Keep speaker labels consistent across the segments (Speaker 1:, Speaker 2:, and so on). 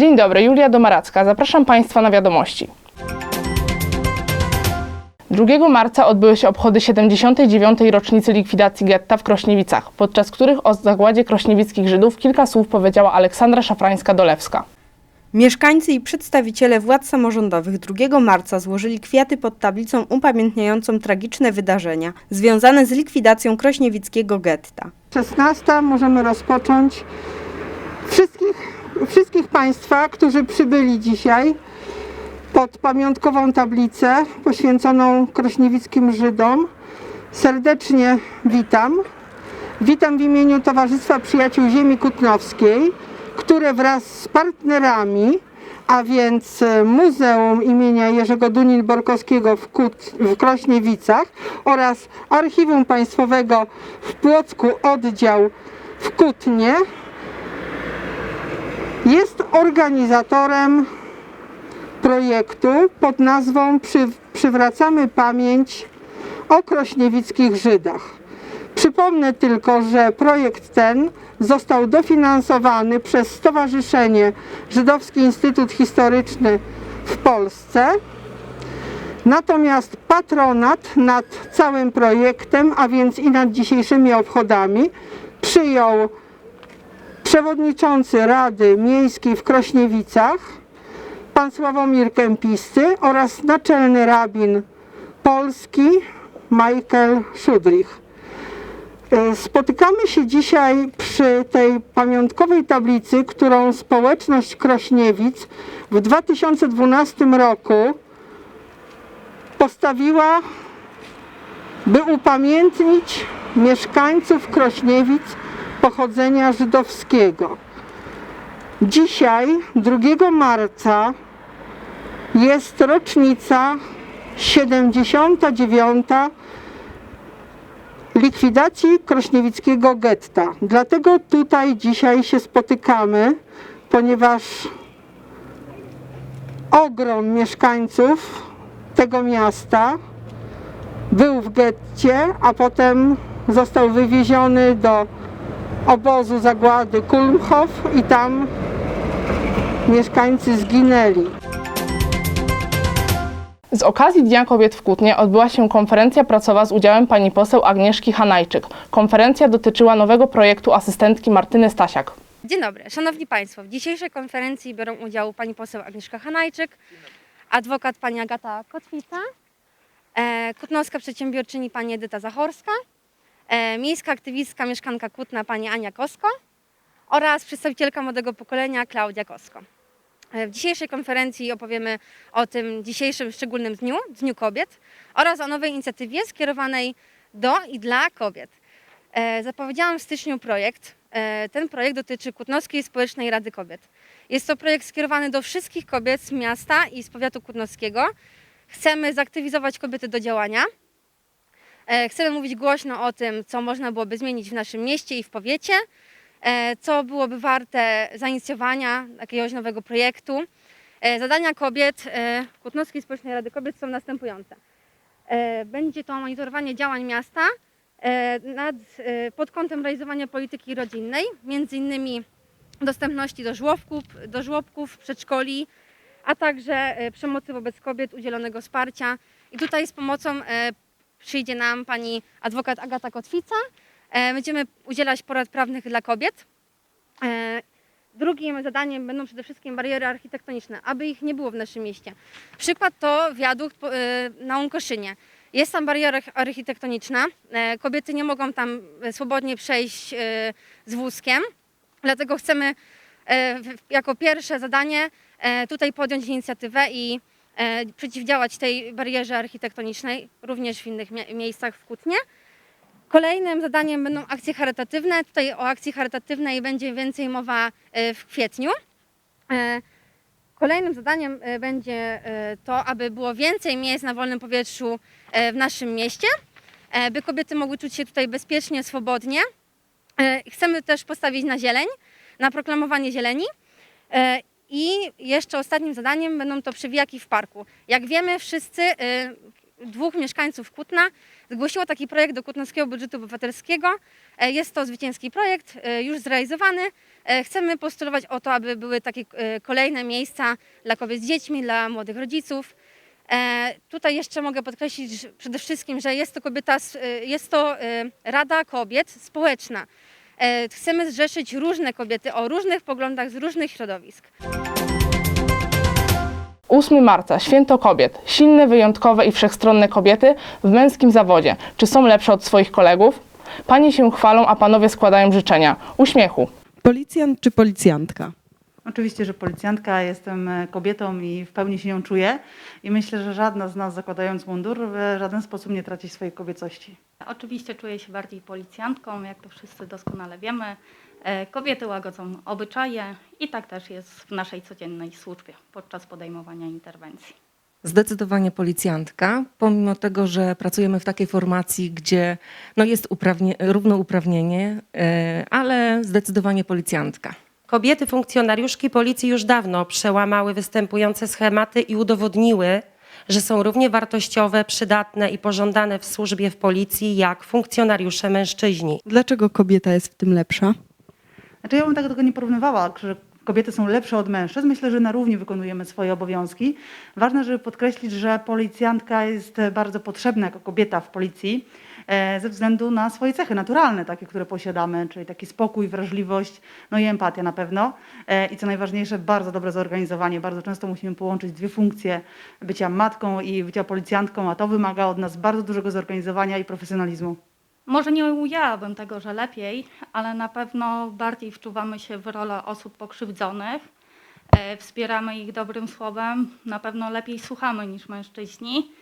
Speaker 1: Dzień dobry, Julia Domaracka. Zapraszam Państwa na wiadomości. 2 marca odbyły się obchody 79. rocznicy likwidacji getta w Krośniewicach, podczas których o zagładzie krośniewickich Żydów kilka słów powiedziała Aleksandra Szafrańska-Dolewska.
Speaker 2: Mieszkańcy i przedstawiciele władz samorządowych 2 marca złożyli kwiaty pod tablicą upamiętniającą tragiczne wydarzenia związane z likwidacją krośniewickiego getta.
Speaker 3: 16 możemy rozpocząć. Wszystkich, wszystkich Państwa, którzy przybyli dzisiaj pod pamiątkową tablicę poświęconą krośniewickim Żydom, serdecznie witam. Witam w imieniu Towarzystwa Przyjaciół Ziemi Kutnowskiej, które wraz z partnerami, a więc Muzeum imienia Jerzego Dunin-Borkowskiego w, w Krośniewicach oraz Archiwum Państwowego w Płocku oddział w Kutnie jest organizatorem projektu pod nazwą Przy, Przywracamy pamięć o krośniewickich Żydach. Przypomnę tylko, że projekt ten został dofinansowany przez Stowarzyszenie Żydowski Instytut Historyczny w Polsce. Natomiast patronat nad całym projektem, a więc i nad dzisiejszymi obchodami, przyjął przewodniczący Rady Miejskiej w Krośniewicach, pan Sławomir Kępisty oraz naczelny rabin Polski Michael Szudrich. E, Spotykamy się dzisiaj przy tej pamiątkowej tablicy, którą społeczność Krośniewic w 2012 roku postawiła, by upamiętnić mieszkańców Krośniewic pochodzenia żydowskiego. Dzisiaj, 2 marca, jest rocznica 79 likwidacji krośniewickiego getta. Dlatego tutaj dzisiaj się spotykamy, ponieważ ogrom mieszkańców tego miasta był w getcie, a potem został wywieziony do obozu zagłady Kulmhof i tam mieszkańcy zginęli.
Speaker 1: Z okazji Dnia Kobiet w Kutnie odbyła się konferencja pracowa z udziałem pani poseł Agnieszki Hanajczyk. Konferencja dotyczyła nowego projektu asystentki Martyny Stasiak.
Speaker 4: Dzień dobry, Szanowni Państwo. W dzisiejszej konferencji biorą udział pani poseł Agnieszka Hanajczyk, adwokat pani Agata Kotwica, e, kutnowska przedsiębiorczyni pani Edyta Zachorska, miejska aktywistka, mieszkanka Kutna pani Ania Kosko oraz przedstawicielka młodego pokolenia Klaudia Kosko. E, W dzisiejszej konferencji opowiemy o tym dzisiejszym szczególnym dniu, Dniu Kobiet oraz o nowej inicjatywie skierowanej do i dla kobiet. E, Zapowiedziałam w styczniu projekt. E, Ten projekt dotyczy Kutnowskiej Społecznej Rady Kobiet. Jest to projekt skierowany do wszystkich kobiet z miasta i z powiatu kutnowskiego. Chcemy zaktywizować kobiety do działania. E, Chcemy mówić głośno o tym, co można byłoby zmienić w naszym mieście i w powiecie, e, co byłoby warte zainicjowania jakiegoś nowego projektu. E, Zadania kobiet Kutnowskiej Społecznej Rady Kobiet są następujące. Będzie to monitorowanie działań miasta nad, pod kątem realizowania polityki rodzinnej, między innymi dostępności do żłobków, do żłobków, przedszkoli, a także przemocy wobec kobiet, udzielonego wsparcia. I tutaj z pomocą przyjdzie nam pani adwokat Agata Kotwica. E, Będziemy udzielać porad prawnych dla kobiet. E, Drugim zadaniem będą przede wszystkim bariery architektoniczne, aby ich nie było w naszym mieście. Przykład to wiadukt e, na Łąkoszynie. Jest tam bariera arch- architektoniczna. Kobiety nie mogą tam swobodnie przejść z wózkiem, dlatego chcemy jako pierwsze zadanie tutaj podjąć inicjatywę i przeciwdziałać tej barierze architektonicznej, również w innych mie- miejscach w Kutnie. Kolejnym zadaniem będą akcje charytatywne. Tutaj o akcji charytatywnej będzie więcej mowa e, w kwietniu. E, Kolejnym zadaniem e, będzie e, to, aby było więcej miejsc na wolnym powietrzu e, w naszym mieście, e, by kobiety mogły czuć się tutaj bezpiecznie, swobodnie. E, Chcemy też postawić na zieleń, na proklamowanie zieleni. I jeszcze ostatnim zadaniem będą to przewijaki w parku. Jak wiemy wszyscy, e, dwóch mieszkańców Kutna zgłosiło taki projekt do Kutnowskiego Budżetu Obywatelskiego. E, Jest to zwycięski projekt, e, już zrealizowany. E, Chcemy postulować o to, aby były takie e, kolejne miejsca dla kobiet z dziećmi, dla młodych rodziców. E, Tutaj jeszcze mogę podkreślić przede wszystkim, że jest to kobieta, e, jest to Rada Kobiet Społeczna. E, Chcemy zrzeszyć różne kobiety o różnych poglądach z różnych środowisk.
Speaker 1: 8 marca, Święto Kobiet. Silne, wyjątkowe i wszechstronne kobiety w męskim zawodzie. Czy są lepsze od swoich kolegów? Panie się chwalą, a panowie składają życzenia. Uśmiechu.
Speaker 5: Policjant czy policjantka?
Speaker 6: Oczywiście, że policjantka, jestem e, kobietą i w pełni się nią czuję. I myślę, że żadna z nas zakładając mundur w żaden sposób nie traci swojej kobiecości.
Speaker 7: Oczywiście czuję się bardziej policjantką, jak to wszyscy doskonale wiemy. E, Kobiety łagodzą obyczaje i tak też jest w naszej codziennej służbie podczas podejmowania interwencji.
Speaker 8: Zdecydowanie policjantka, pomimo tego, że pracujemy w takiej formacji, gdzie no jest uprawnie, równouprawnienie, e, ale zdecydowanie policjantka.
Speaker 9: Kobiety funkcjonariuszki policji już dawno przełamały występujące schematy i udowodniły, że są równie wartościowe, przydatne i pożądane w służbie w policji jak funkcjonariusze mężczyźni.
Speaker 5: Dlaczego kobieta jest w tym lepsza?
Speaker 6: Znaczy ja bym tak tego nie porównywała, że kobiety są lepsze od mężczyzn. Myślę, że na równi wykonujemy swoje obowiązki. Ważne, żeby podkreślić, że policjantka jest bardzo potrzebna jako kobieta w policji ze względu na swoje cechy naturalne, takie, które posiadamy, czyli taki spokój, wrażliwość, no i empatia na pewno. E, I co najważniejsze, bardzo dobre zorganizowanie. Bardzo często musimy połączyć dwie funkcje bycia matką i bycia policjantką, a to wymaga od nas bardzo dużego zorganizowania i profesjonalizmu.
Speaker 7: Może nie ujęłabym tego, że lepiej, ale na pewno bardziej wczuwamy się w rolę osób pokrzywdzonych, e, wspieramy ich dobrym słowem, na pewno lepiej słuchamy niż mężczyźni.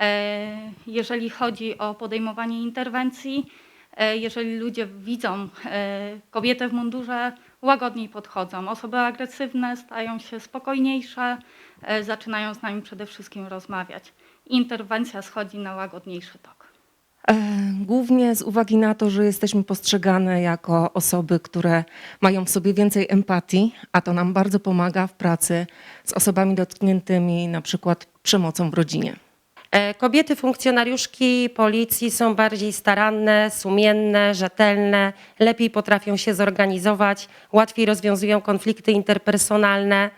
Speaker 7: E, Jeżeli chodzi o podejmowanie interwencji, e, jeżeli ludzie widzą e, kobietę w mundurze, łagodniej podchodzą. Osoby agresywne stają się spokojniejsze, zaczynają z nami przede wszystkim rozmawiać. Interwencja schodzi na łagodniejszy tok.
Speaker 8: Głównie z uwagi na to, że jesteśmy postrzegane jako osoby, które mają w sobie więcej empatii, a to nam bardzo pomaga w pracy z osobami dotkniętymi na przykład przemocą w rodzinie.
Speaker 9: E, Kobiety funkcjonariuszki policji są bardziej staranne, sumienne, rzetelne, lepiej potrafią się zorganizować, łatwiej rozwiązują konflikty interpersonalne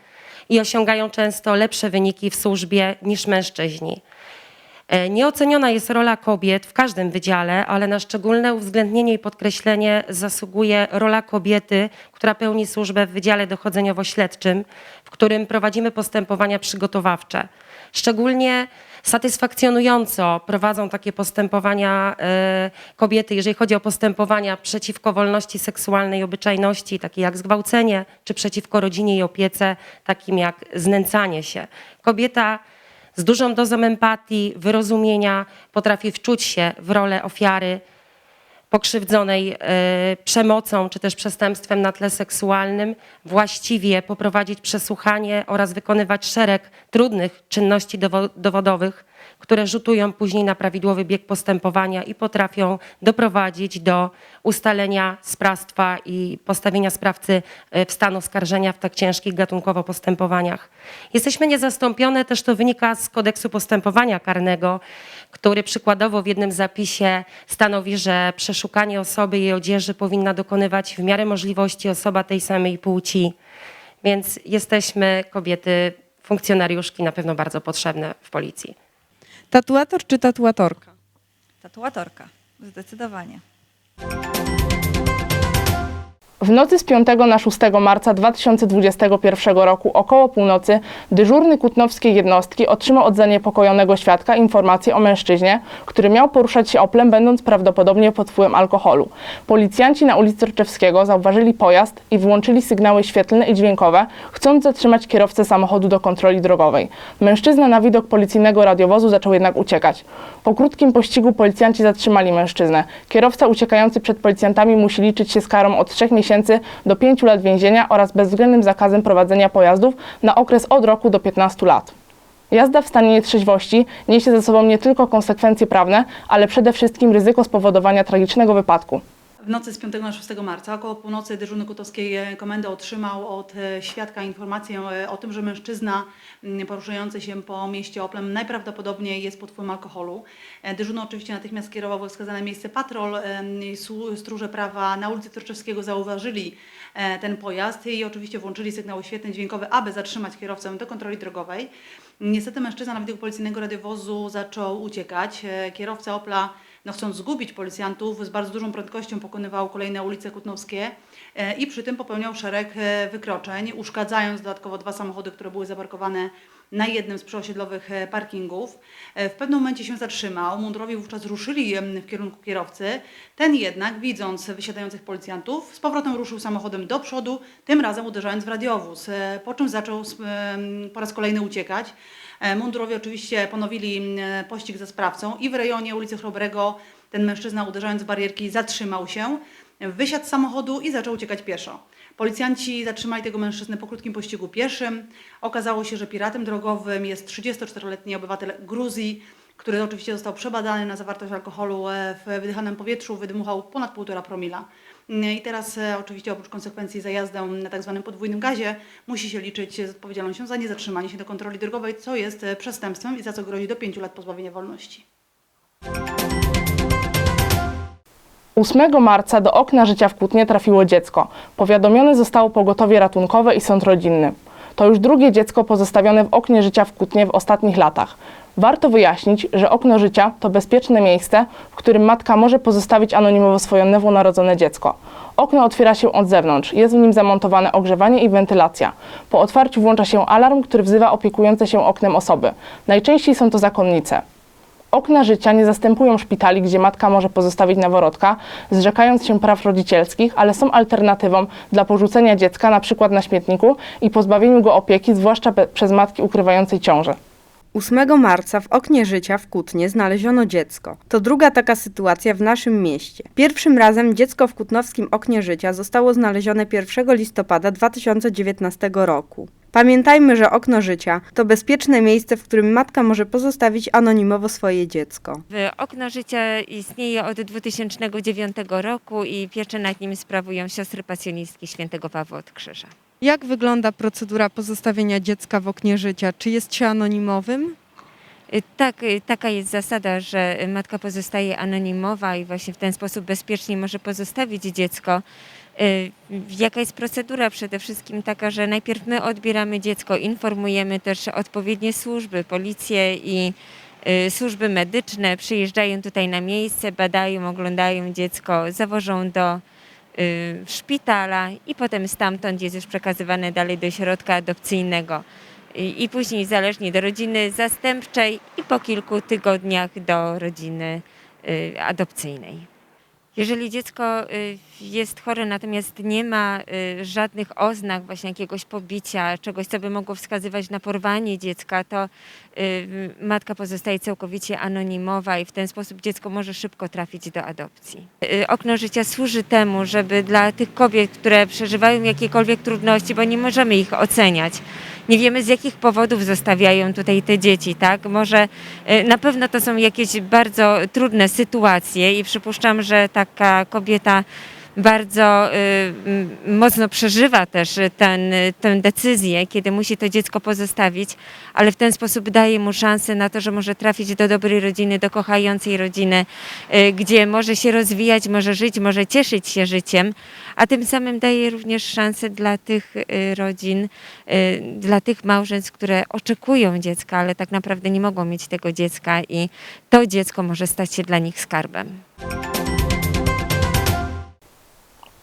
Speaker 9: i osiągają często lepsze wyniki w służbie niż mężczyźni. E, Nieoceniona jest rola kobiet w każdym wydziale, ale na szczególne uwzględnienie i podkreślenie zasługuje rola kobiety, która pełni służbę w Wydziale Dochodzeniowo-Śledczym, w którym prowadzimy postępowania przygotowawcze. Szczególnie satysfakcjonująco prowadzą takie postępowania e, kobiety, jeżeli chodzi o postępowania przeciwko wolności seksualnej i obyczajności, takie jak zgwałcenie, czy przeciwko rodzinie i opiece, takim jak znęcanie się. Kobieta z dużą dozą empatii, wyrozumienia potrafi wczuć się w rolę ofiary pokrzywdzonej e, przemocą czy też przestępstwem na tle seksualnym, właściwie poprowadzić przesłuchanie oraz wykonywać szereg trudnych czynności dowo- dowodowych, które rzutują później na prawidłowy bieg postępowania i potrafią doprowadzić do ustalenia sprawstwa i postawienia sprawcy e, w stan oskarżenia w tak ciężkich gatunkowo postępowaniach. Jesteśmy niezastąpione, też to wynika z kodeksu postępowania karnego, który przykładowo w jednym zapisie stanowi, że przeszukanie osoby i jej odzieży powinna dokonywać w miarę możliwości osoba tej samej płci. Więc jesteśmy kobiety, funkcjonariuszki na pewno bardzo potrzebne w policji.
Speaker 5: Tatuator czy tatuatorka?
Speaker 10: Tatuatorka, zdecydowanie.
Speaker 1: W nocy z 5 na 6 marca 2021 roku około północy dyżurny kutnowskiej jednostki otrzymał od zaniepokojonego świadka informację o mężczyźnie, który miał poruszać się oplem, będąc prawdopodobnie pod wpływem alkoholu. Policjanci na ulicy Rczewskiego zauważyli pojazd i włączyli sygnały świetlne i dźwiękowe, chcąc zatrzymać kierowcę samochodu do kontroli drogowej. Mężczyzna na widok policyjnego radiowozu zaczął jednak uciekać. Po krótkim pościgu policjanci zatrzymali mężczyznę. Kierowca uciekający przed policjantami musi liczyć się z karą od 3 miesięcy do 5 lat więzienia oraz bezwzględnym zakazem prowadzenia pojazdów na okres od roku do 15 lat. Jazda w stanie nietrzeźwości niesie ze sobą nie tylko konsekwencje prawne, ale przede wszystkim ryzyko spowodowania tragicznego wypadku.
Speaker 6: W nocy z 5 na 6 marca około północy dyżurny Kutowskiej e, Komendy otrzymał od e, świadka informację e, o tym, że mężczyzna poruszający się po mieście Oplem najprawdopodobniej jest pod wpływem alkoholu. Dyżurny oczywiście natychmiast skierował we wskazane miejsce patrol. Stróże prawa na ulicy Torczewskiego zauważyli ten pojazd i oczywiście włączyli sygnał świetny dźwiękowy, aby zatrzymać kierowcę do kontroli drogowej. Niestety mężczyzna na widoku policyjnego radiowozu zaczął uciekać. Kierowca Opla no chcąc zgubić policjantów, z bardzo dużą prędkością pokonywał kolejne ulice Kutnowskie e, i przy tym popełniał szereg e, wykroczeń, uszkadzając dodatkowo dwa samochody, które były zaparkowane na jednym z przyosiedlowych e, parkingów. E, W pewnym momencie się zatrzymał, mundurowi wówczas ruszyli w kierunku kierowcy. Ten jednak, widząc wysiadających policjantów, z powrotem ruszył samochodem do przodu, tym razem uderzając w radiowóz, e, po czym zaczął po raz kolejny uciekać. E, Mundurowi oczywiście ponowili pościg za sprawcą i w rejonie ulicy Chrobrego ten mężczyzna uderzając w barierki zatrzymał się, wysiadł z samochodu i zaczął uciekać pieszo. Policjanci zatrzymali tego mężczyznę po krótkim pościgu pieszym. Okazało się, że piratem drogowym jest 34-letni obywatel Gruzji, który oczywiście został przebadany na zawartość alkoholu e, w wydychanym powietrzu, wydmuchał ponad 1,5 promila. I teraz e, oczywiście oprócz konsekwencji za jazdę na tak zwanym podwójnym gazie musi się liczyć z odpowiedzialnością za niezatrzymanie się do kontroli drogowej, co jest e, przestępstwem i za co grozi do 5 lat pozbawienia wolności.
Speaker 1: 8 marca do okna życia w Kutnie trafiło dziecko. Powiadomione zostało pogotowie ratunkowe i sąd rodzinny. To już drugie dziecko pozostawione w oknie życia w Kutnie w ostatnich latach. Warto wyjaśnić, że okno życia to bezpieczne miejsce, w którym matka może pozostawić anonimowo swoje nowonarodzone dziecko. Okno otwiera się od zewnątrz, jest w nim zamontowane ogrzewanie i wentylacja. Po otwarciu włącza się alarm, który wzywa opiekujące się oknem osoby. Najczęściej są to zakonnice. Okna życia nie zastępują szpitali, gdzie matka może pozostawić noworodka, zrzekając się praw rodzicielskich, ale są alternatywą dla porzucenia dziecka na przykład na śmietniku i pozbawieniu go opieki, zwłaszcza przez matki ukrywającej ciążę.
Speaker 2: 8 marca w oknie życia w Kutnie znaleziono dziecko. To druga taka sytuacja w naszym mieście. Pierwszym razem dziecko w kutnowskim oknie życia zostało znalezione 1 listopada 2019 roku. Pamiętajmy, że okno życia to bezpieczne miejsce, w którym matka może pozostawić anonimowo swoje dziecko.
Speaker 11: Okno Życia istnieje od 2009 roku i pieczę nad nim sprawują siostry pasjonistki świętego Pawła od Krzyża.
Speaker 5: Jak wygląda procedura pozostawienia dziecka w oknie życia? Czy jest się anonimowym?
Speaker 11: Y, Tak, y, taka jest zasada, że matka pozostaje anonimowa i właśnie w ten sposób bezpiecznie może pozostawić dziecko. Y, Jaka jest procedura? Przede wszystkim taka, że najpierw my odbieramy dziecko, informujemy też odpowiednie służby, policję i y, służby medyczne, przyjeżdżają tutaj na miejsce, badają, oglądają dziecko, zawożą do y, szpitala i potem stamtąd jest już przekazywane dalej do środka adopcyjnego. I, później zależnie do rodziny zastępczej i po kilku tygodniach do rodziny adopcyjnej. Jeżeli dziecko jest chore, natomiast nie ma y, żadnych oznak właśnie jakiegoś pobicia, czegoś, co by mogło wskazywać na porwanie dziecka, to y, matka pozostaje całkowicie anonimowa i w ten sposób dziecko może szybko trafić do adopcji. Y, Okno życia służy temu, żeby dla tych kobiet, które przeżywają jakiekolwiek trudności, bo nie możemy ich oceniać, nie wiemy z jakich powodów zostawiają tutaj te dzieci, tak? Może na pewno to są jakieś bardzo trudne sytuacje i przypuszczam, że taka kobieta bardzo y, mocno przeżywa też ten, tę decyzję, kiedy musi to dziecko pozostawić, ale w ten sposób daje mu szansę na to, że może trafić do dobrej rodziny, do kochającej rodziny, y, gdzie może się rozwijać, może żyć, może cieszyć się życiem, a tym samym daje również szansę dla tych y, rodzin, dla tych małżeństw, które oczekują dziecka, ale tak naprawdę nie mogą mieć tego dziecka i to dziecko może stać się dla nich skarbem.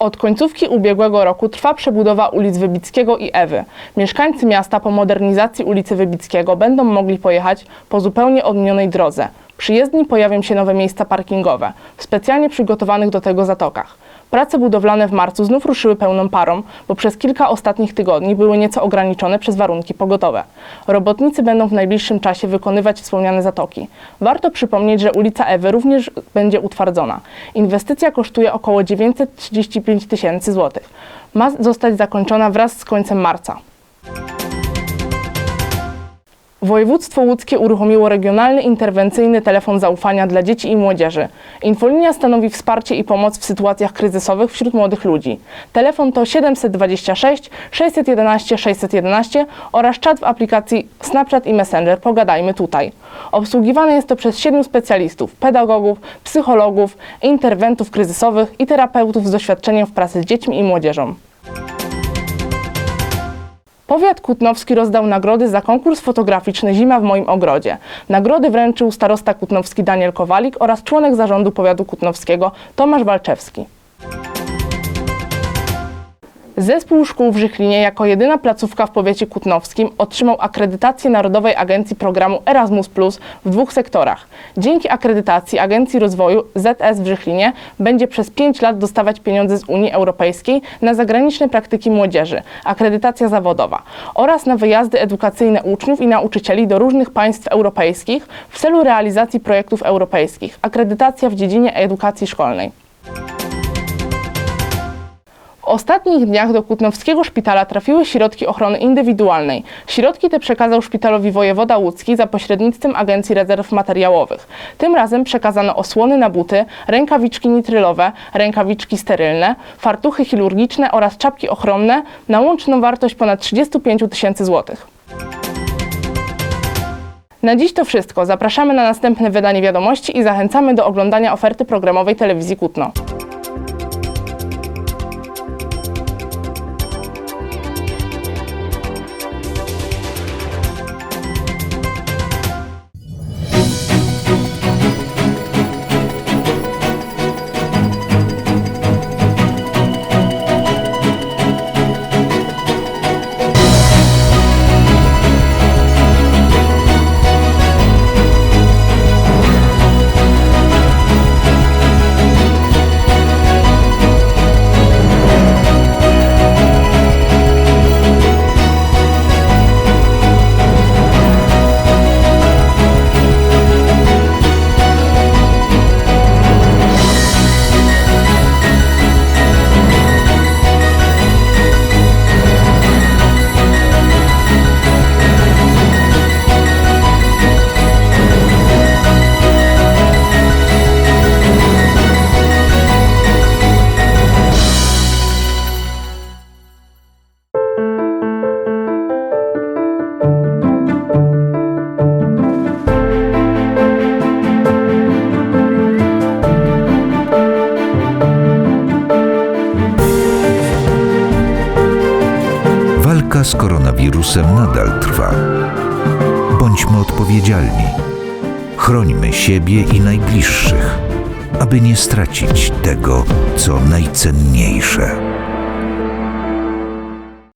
Speaker 1: Od końcówki ubiegłego roku trwa przebudowa ulic Wybickiego i Ewy. Mieszkańcy miasta po modernizacji ulicy Wybickiego będą mogli pojechać po zupełnie odmienionej drodze. Przy jezdni pojawią się nowe miejsca parkingowe, w specjalnie przygotowanych do tego zatokach. Prace budowlane w marcu znów ruszyły pełną parą, bo przez kilka ostatnich tygodni były nieco ograniczone przez warunki pogodowe. Robotnicy będą w najbliższym czasie wykonywać wspomniane zatoki. Warto przypomnieć, że ulica Ewy również będzie utwardzona. Inwestycja kosztuje około 935 tysięcy złotych. Ma zostać zakończona wraz z końcem marca. Województwo łódzkie uruchomiło regionalny interwencyjny telefon zaufania dla dzieci i młodzieży. Infolinia stanowi wsparcie i pomoc w sytuacjach kryzysowych wśród młodych ludzi. Telefon to 726 611 611 oraz czat w aplikacji Snapchat i Messenger Pogadajmy tutaj. Obsługiwane jest to przez siedmiu specjalistów, pedagogów, psychologów, interwentów kryzysowych i terapeutów z doświadczeniem w pracy z dziećmi i młodzieżą. Powiat Kutnowski rozdał nagrody za konkurs fotograficzny Zima w moim ogrodzie. Nagrody wręczył starosta kutnowski Daniel Kowalik oraz członek zarządu powiatu kutnowskiego Tomasz Walczewski. Zespół szkół w Żychlinie jako jedyna placówka w powiecie kutnowskim otrzymał akredytację Narodowej Agencji Programu Erasmus Plus w dwóch sektorach. Dzięki akredytacji Agencji Rozwoju ZS w Żychlinie będzie przez 5 lat dostawać pieniądze z Unii Europejskiej na zagraniczne praktyki młodzieży, akredytacja zawodowa oraz na wyjazdy edukacyjne uczniów i nauczycieli do różnych państw europejskich w celu realizacji projektów europejskich, akredytacja w dziedzinie edukacji szkolnej. Ostatnich dniach do Kutnowskiego Szpitala trafiły środki ochrony indywidualnej. Środki te przekazał szpitalowi wojewoda łódzki za pośrednictwem Agencji Rezerw Materiałowych. Tym razem przekazano osłony na buty, rękawiczki nitrylowe, rękawiczki sterylne, fartuchy chirurgiczne oraz czapki ochronne na łączną wartość ponad 35 tysięcy złotych. Na dziś to wszystko. Zapraszamy na następne wydanie wiadomości i zachęcamy do oglądania oferty programowej telewizji Kutno.
Speaker 12: Z koronawirusem nadal trwa. Bądźmy odpowiedzialni. Chrońmy siebie i najbliższych, aby nie stracić tego, co najcenniejsze.